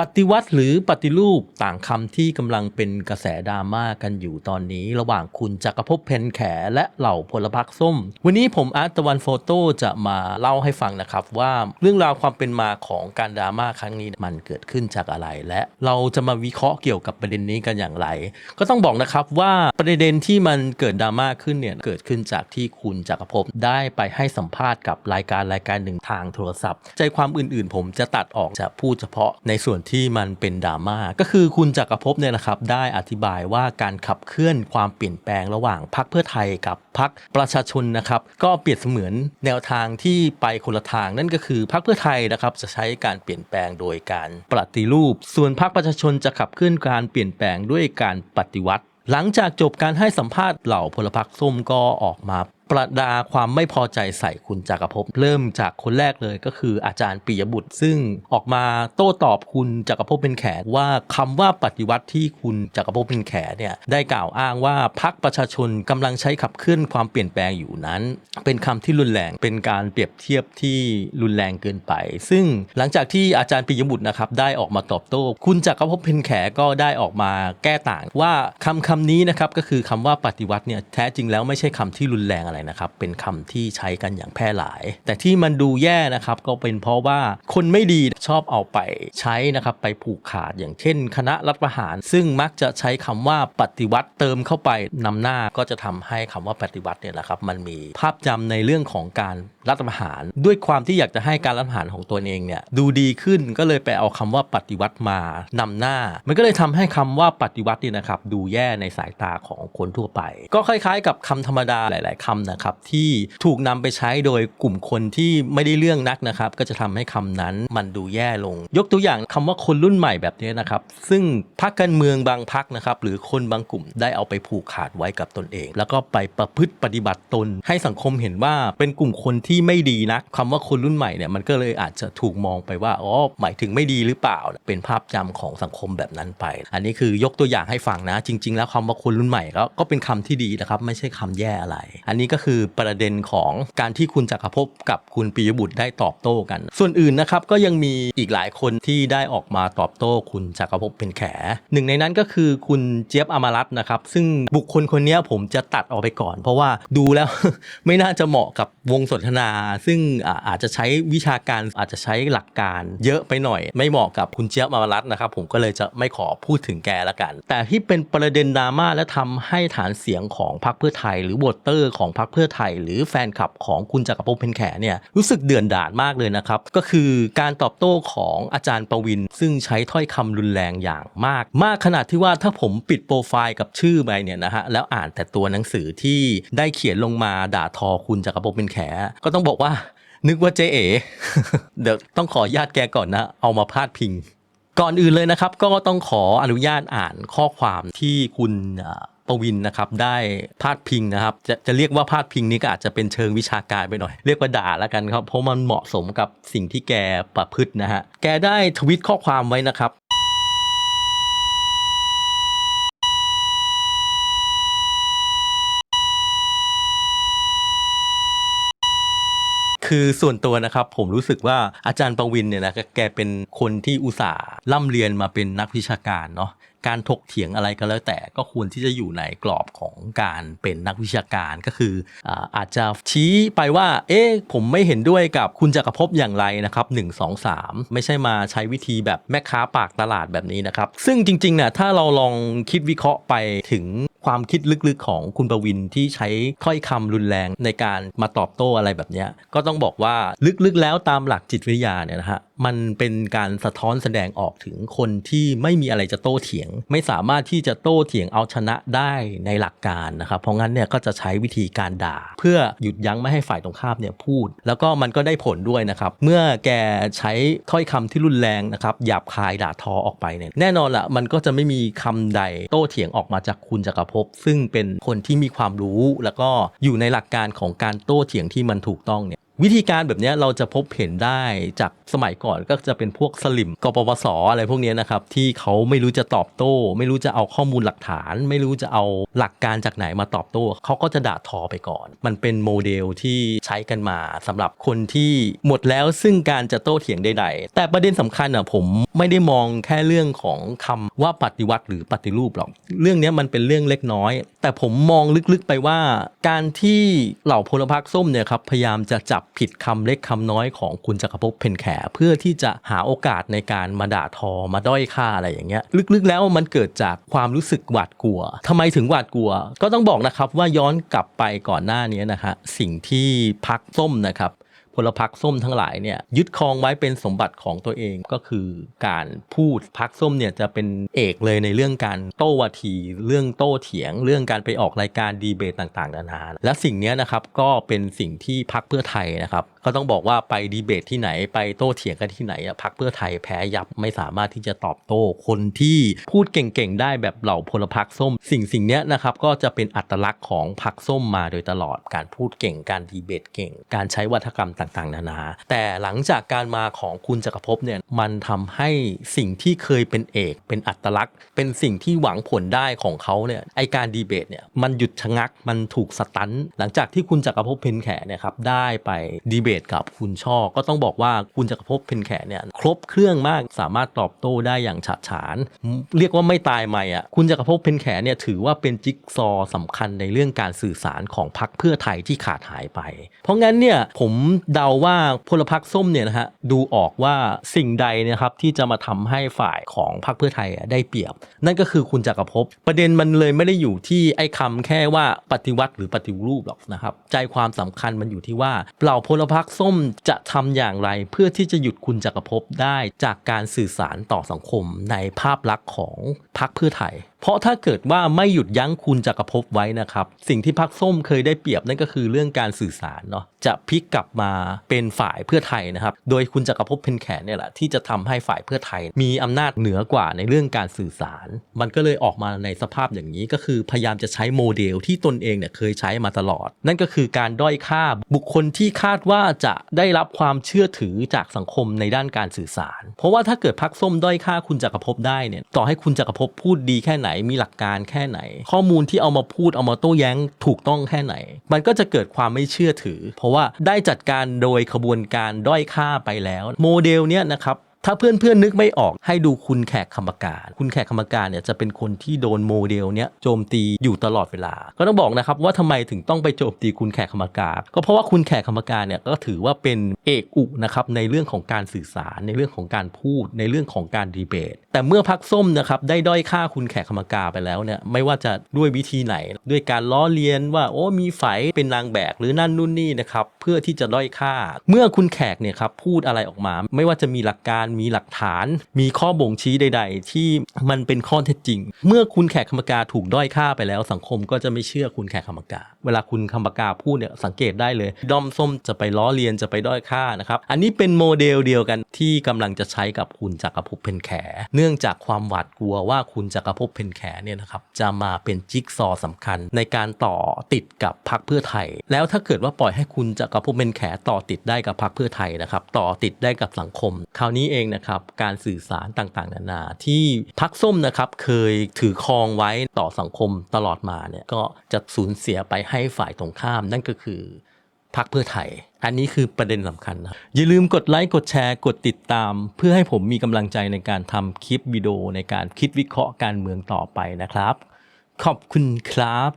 ปฏิวัติหรือปฏิรูปต่างคำที่กำลังเป็นกระแสดราม่ากันอยู่ตอนนี้ ระหว่างคุณจักรภพเพนแขและเหล่าพลพรรคส้ม วันนี้ผมอาร์ตตะวันโฟโต้จะมาเล่าให้ฟังนะครับ ว่าเรื่องราวความเป็นมาของการดราม่าครั้งนี้มันเกิดขึ้นจากอะไร และเราจะมาวิเคราะห์เกี่ยวกับประเด็นนี้กันอย่างไร ก็ต้องบอกนะครับว่าประเด็นที่มันเกิดดราม่าขึ้นเนี่ยเกิดขึ้นจากที่คุณจักรภพได้ไปให้สัมภาษณ์กับรายการรายการหนึ่งทางโทรศัพท์ ใจความอื่นๆ ผมจะตัดออกจะพูดเฉพาะในส่วนที่มันเป็นดราม่าก็คือคุณจักรภพเนี่ยนะครับได้อธิบายว่าการขับเคลื่อนความเปลี่ยนแปลงระหว่างพรรคเพื่อไทยกับพรรคประชาชนนะครับก็เปรียบเสมือนแนวทางที่ไปคนละทางนั่นก็คือพรรคเพื่อไทยนะครับจะใช้การเปลี่ยนแปลงโดยการปฏิรูป ส่วนพรรคประชาชนจะขับเคลื่อนการเปลี่ยนแปลงด้วยการปฏิวัติหลังจากจบการให้สัมภาษณ์เหล่าพลพรรคส้มก็ออกมา ประดาความไม่พอใจใส่คุณจักรภพเริ่มจากคนแรกเลยก็คืออาจารย์ปิยบุตร ซึ่งออกมาโต้ตอบคุณจักรภพเป็นแขว่าคำว่าปฏิวัติที่คุณจักรภพเป็นแขเนี่ยได้กล่าวอ้างว่าพรรคประชาชนกำลังใช้ขับเคลื่อนความเปลี่ยนแปลงอยู่นั้น เป็นคำที่รุนแรงเป็นการเปรียบเทียบที่รุนแรงเกินไป ซึ่งหลังจากที่อาจารย์ปิยบุตรนะครับได้ออกมาตอบโต้ คุณจักรภพเพนแขก็ได้ออกมาแก้ต่างว่าคำคำนี้นะครับก็คือคำว่าปฏิวัติเนี่ยแท้จริงแล้วไม่ใช่คำที่รุนแรงอะไรนะครับเป็นคำที่ใช้กันอย่างแพร่หลาย แต่ที่มันดูแย่นะครับก็เป็นเพราะว่าคนไม่ดีชอบเอาไปใช้นะครับไปผูกขาดอย่างเช่น คณะรัฐประหาร ซึ่งมักจะใช้คำว่าปฏิวัติเติมเข้าไปนำหน้าก็จะทำให้คำว่าปฏิวัติเนี่ยนะครับมันมีภาพจำในเรื่องของการรัฐประหาร ด้วยความที่อยากจะให้การรัฐประหารของตัวเองเนี่ยดูดีขึ้นก็เลยไปเอาคำว่าปฏิวัติมานำหน้า มันก็เลยทำให้คำว่าปฏิวัตินี่นะครับดูแย่ในสายตาของคนทั่วไป ก็คล้ายๆ กับคำธรรมดาหลาย ๆคำนะครับที่ถูกนำไปใช้โดยกลุ่มคนที่ไม่ได้เรื่องนักนะครับ ก็จะทำให้คำนั้นมันดูแย่ลง ยกตัวอย่างคำว่าคนรุ่นใหม่แบบนี้นะครับ ซึ่งพรรคการเมืองบางพรรคนะครับ หรือคนบางกลุ่มได้เอาไปผูกขาดไว้กับตนเอง แล้วก็ไปประพฤติปฏิบัติตน ให้สังคมเห็นว่าเป็นกลุ่มคนที่ไม่ดีนักคำว่าคนรุ่นใหม่เนี่ยมันก็เลยอาจจะถูกมองไปว่าอ๋อหมายถึงไม่ดีหรือเปล่า เป็นภาพจำของสังคมแบบนั้นไป อันนี้คือยกตัวอย่างให้ฟังนะ จริง ๆ แล้วคำว่าคนรุ่นใหม่ก็เป็นคำที่ดีนะครับ ไม่ใช่คำแย่อะไร อันนี้ก็คือประเด็นของการที่คุณจักรภพกับคุณปิยบุตรได้ตอบโต้กัน ส่วนอื่นนะครับก็ยังมีอีกหลายคนที่ได้ออกมาตอบโต้ คุณจักรภพเป็นแขหนึ่งในนั้นก็คือคุณเจี๊ยบอมรัตน์นะครับ ซึ่งบุคคลคนนี้ผมจะตัดออกไปก่อน เพราะว่าดูแล้ว ไม่น่าจะเหมาะกับวงสนทนา ซึ่งอาอาจจะใช้วิชาการอาจจะใช้หลักการ เยอะไปหน่อย ไม่เหมาะกับคุณเจี๊ยบอมรัตน์นะครับ ผมก็เลยจะไม่ขอพูดถึงแกละกัน แต่ที่เป็นประเด็นดราม่าและทำให้ฐานเสียงของพรรคเพื่อไทย หรือโหวตเตอร์ของพรรคเพื่อไทย หรือแฟนคลับของคุณจักรภพเพนแขเนี่ยรู้สึกเดือดดาลมากเลยนะครับ ก็คือการตอบโต้ของอาจารย์ประวิน ซึ่งใช้ถ้อยคำรุนแรงอย่างมาก มากขนาดที่ว่าถ้าผมปิดโปรไฟล์กับชื่อไปเนี่ยนะฮะแล้วอ่านแต่ตัวหนังสือที่ได้เขียนลงมาด่าทอคุณจักรภพเพนแข ก็ต้องบอกว่า นึกว่าเจ๊เอ๋เดี๋ยวต้องขออนุญาตแกก่อนนะ เอามาพาดพิง ก่อนอื่นเลยนะครับ ก็ต้องขออนุญาตอ่านข้อความที่คุณ ปวินนะครับได้พาดพิงนะครับจะจะเรียกว่าพาดพิงนี้ก็อาจจะเป็นเชิงวิชาการไปหน่อย เรียกว่าด่าแล้วกันครับเพราะมันเหมาะสมกับสิ่งที่แกประพฤตินะฮะแกได้ทวิตข้อความไว้นะครับ คือส่วนตัวนะครับผมรู้สึกว่าอาจารย์ประวินเนี่ยนะแกเป็นคนที่อุตส่าห์ร่ำเรียนมาเป็นนักวิชาการเนาะการถกเถียงอะไรก็แล้วแต่ก็ควรที่จะอยู่ในกรอบของการเป็นนักวิชาการก็คืออาอาจจะชี้ไปว่า เอ๊ะผมไม่เห็นด้วยกับคุณจักรภพอย่างไรนะครับ1 2 3 ไม่ใช่มาใช้วิธีแบบแม่ค้าปากตลาดแบบนี้นะครับ ซึ่งจริงๆเนี่ยถ้าเราลองคิดวิเคราะห์ไปถึง ความคิดลึกๆของคุณประวินที่ใช้ถ้อยคำรุนแรงในการมาตอบโต้อะไรแบบนี้ก็ต้องบอกว่าลึกๆแล้วตามหลักจิตวิทยาเนี่ยนะฮะมันเป็นการสะท้อนแสดงออกถึงคนที่ไม่มีอะไรจะโต้เถียง ไม่สามารถที่จะโต้เถียงเอาชนะได้ในหลักการนะครับ เพราะงั้นเนี่ยก็จะใช้วิธีการด่า เพื่อหยุดยั้งไม่ให้ฝ่ายตรงข้ามเนี่ยพูด แล้วก็มันก็ได้ผลด้วยนะครับ เมื่อแกใช้ถ้อยคำที่รุนแรงนะครับหยาบคายด่าทอออกไปเนี่ยแน่นอนละมันก็จะไม่มีคำใดโต้เถียงออกมาจากคุณจักรภพซึ่งเป็นคนที่มีความรู้ แล้วก็อยู่ในหลักการของการโต้เถียงที่มันถูกต้องเนี่ย วิธีการแบบนี้เราจะพบเห็นได้จากสมัยก่อนก็จะเป็นพวกสลิมกปปสอะไรพวกนี้นะครับที่เขาไม่รู้จะตอบโต้ ไม่รู้จะเอาข้อมูลหลักฐาน ไม่รู้จะเอาหลักการจากไหนมาตอบโต้เขาก็จะด่าทอไปก่อน มันเป็นโมเดลที่ใช้กันมาสำหรับคนที่หมดแล้วซึ่งการจะโต้เถียงใดๆ แต่ประเด็นสำคัญอะผมไม่ได้มองแค่เรื่องของคำว่าปฏิวัติหรือปฏิรูปหรอกเรื่องนี้มันเป็นเรื่องเล็กน้อย แต่ผมมองลึกๆไปว่า การที่เหล่าพลพรรคส้มเนี่ยครับพยายามจะจับผิดคำเล็กคำน้อยของคุณจักรภพเพนแขเพื่อที่จะหาโอกาสในการมาด่าทอมาด้อยค่าอะไรอย่างเงี้ยลึกๆแล้วมันเกิดจากความรู้สึกหวาดกลัวทำไมถึงหวาดกลัว ก็ต้องบอกนะครับว่าย้อนกลับไปก่อนหน้านี้นะฮะสิ่งที่พักส้มนะครับ พลพรรคส้มทั้งหลายเนี่ยยึดครองไว้เป็นสมบัติของตัวเองก็คือการพูดพรรคส้มเนี่ยจะเป็นเอกเลยในเรื่องการโต้วาที เรื่องโต้เถียง เรื่องการไปออกรายการดีเบตต่างๆนานาและสิ่งนี้นะครับก็เป็นสิ่งที่พรรคเพื่อไทยนะครับก็ต้องบอกว่าไปดีเบตที่ไหนไปโต้เถียงกันที่ไหนพรรคเพื่อไทยแพ้ยับไม่สามารถที่จะตอบโต้คนที่พูดเก่งๆได้แบบเหล่าพลพรรคส้ม สิ่งสิ่งนี้นะครับก็จะเป็นอัตลักษณ์ของพรรคส้มมาโดยตลอดการพูดเก่งการดีเบตเก่ง การใช้วัฒกรรมต่างๆ นานา แต่หลังจากการมาของคุณจักรภพเนี่ยมันทำให้สิ่งที่เคยเป็นเอก เป็นอัตลักษณ์ เป็นสิ่งที่หวังผลได้ของเขาเนี่ยไอการดีเบตเนี่ยมันหยุดชะงักมันถูกสตันหลังจากที่คุณจักรภพเพนแขเนี่ยครับได้ไปดีเบตกับคุณช่อ ก็ต้องบอกว่าคุณจักรภพเพนแขเนี่ยครบเครื่องมากสามารถตอบโต้ได้อย่างฉาดฉาน เรียกว่าไม่ตายใหม่อะคุณจักรภพเพนแขเนี่ยถือว่าเป็นจิ๊กซอว์สำคัญในเรื่องการสื่อสารของพรรคเพื่อไทยที่ขาดหายไป เพราะงั้นเนี่ยผมเดาว่าพลพรรคส้มเนี่ยนะฮะดูออกว่าสิ่งใดนะครับที่จะมาทำให้ฝ่ายของพรรคเพื่อไทยได้เปรียบ นั่นก็คือคุณจักรภพประเด็นมันเลยไม่ได้อยู่ที่ไอ้คำแค่ว่าปฏิวัติหรือปฏิรูปหรอกนะครับใจความสำคัญมันอยู่ที่ว่าเหล่าพลพรรคส้มจะทำอย่างไร เพื่อที่จะหยุดคุณจักรภพได้จากการสื่อสารต่อสังคมในภาพลักษณ์ของพรรคเพื่อไทย เพราะถ้าเกิดว่าไม่หยุดยั้งคุณจักรภพไว้นะครับ สิ่งที่พรรคส้มเคยได้เปรียบนั่นก็คือเรื่องการสื่อสารเนาะจะพลิกกลับมาเป็นฝ่ายเพื่อไทยนะครับ โดยคุณจักรภพเพนแขนเนี่ยแหละที่จะทำให้ฝ่ายเพื่อไทย มีอำนาจเหนือกว่าในเรื่องการสื่อสาร มันก็เลยออกมาในสภาพอย่างนี้ก็คือพยายามจะใช้โมเดลที่ตนเองเนี่ยเคยใช้มาตลอด นั่นก็คือการด้อยค่าบุคคลที่คาดว่าจะได้รับความเชื่อถือจากสังคมในด้านการสื่อสาร เพราะว่าถ้าเกิดพรรคส้มด้อยค่าคุณจักรภพได้เนี่ยต่อให้คุณจักรภพพูดดีแค่ไหนมีหลักการแค่ไหน ข้อมูลที่เอามาพูดเอามาโต้แย้งถูกต้องแค่ไหน มันก็จะเกิดความไม่เชื่อถือ เพราะว่าได้จัดการโดยขบวนการด้อยค่าไปแล้ว โมเดลเนี้ยนะครับ ถ้าเพื่อนๆนึกไม่ออกให้ดูคุณแขกคำปากาคุณแขกคำปากาเนี่ยจะเป็นคนที่โดนโมเดลเนี้ยโจมตีอยู่ตลอดเวลา ก็ต้องบอกนะครับว่าทำไมถึงต้องไปโจมตีคุณแขกคำปากาก็เพราะว่าคุณแขกคำปากาเนี่ยก็ถือว่าเป็นเอกอุนะครับในเรื่องของการสื่อสารในเรื่องของการพูดในเรื่องของการดีเบต แต่เมื่อพักส้มนะครับได้ด้อยค่าคุณแขกคำปากาไปแล้วเนี่ยไม่ว่าจะด้วยวิธีไหน ด้วยการล้อเลียนว่าโอ้มีไฝเป็นนางแบกหรือนั่นนู่นนี่นะครับเพื่อที่จะด้อยค่า เมื่อคุณแขกเนี่ยครับพูดอะไรออกมา ไม่ว่าจะมีหลักการมีหลักฐาน มีข้อบ่งชี้ใด ๆ ที่มันเป็นข้อเท็จจริง เมื่อคุณแขกคำปากาถูกด้อยค่าไปแล้ว สังคมก็จะไม่เชื่อคุณแขกคำปากา เวลาคุณคำปากาพูดเนี่ยสังเกตได้เลย ด้อมส้มจะไปล้อเลียนจะไปด้อยค่านะครับ อันนี้เป็นโมเดลเดียวกันที่กำลังจะใช้กับคุณจักรภพเพนแข เนื่องจากความหวาดกลัวว่าคุณจักรภพเพนแขเนี่ยนะครับจะมาเป็นจิ๊กซอว์สำคัญในการต่อติดกับพรรคเพื่อไทย แล้วถ้าเกิดว่าปล่อยให้คุณจักรภพเพนแขต่อติดได้กับพรรคเพื่อไทยนะครับ ต่อติดได้กับสังคม คราวนี้เองนะครับการสื่อสารต่างๆ นานา ที่พรรคส้มนะครับเคยถือครองไว้ต่อสังคมตลอดมาเนี่ยก็จะสูญเสียไปให้ฝ่ายตรงข้าม นั่นก็คือพักเพื่อไทย อันนี้คือประเด็นสำคัญนะอย่าลืมกดไลค์กดแชร์กดติดตาม เพื่อให้ผมมีกำลังใจในการทำคลิปวิดีโอในการคิดวิเคราะห์การเมืองต่อไปนะครับ ขอบคุณครับ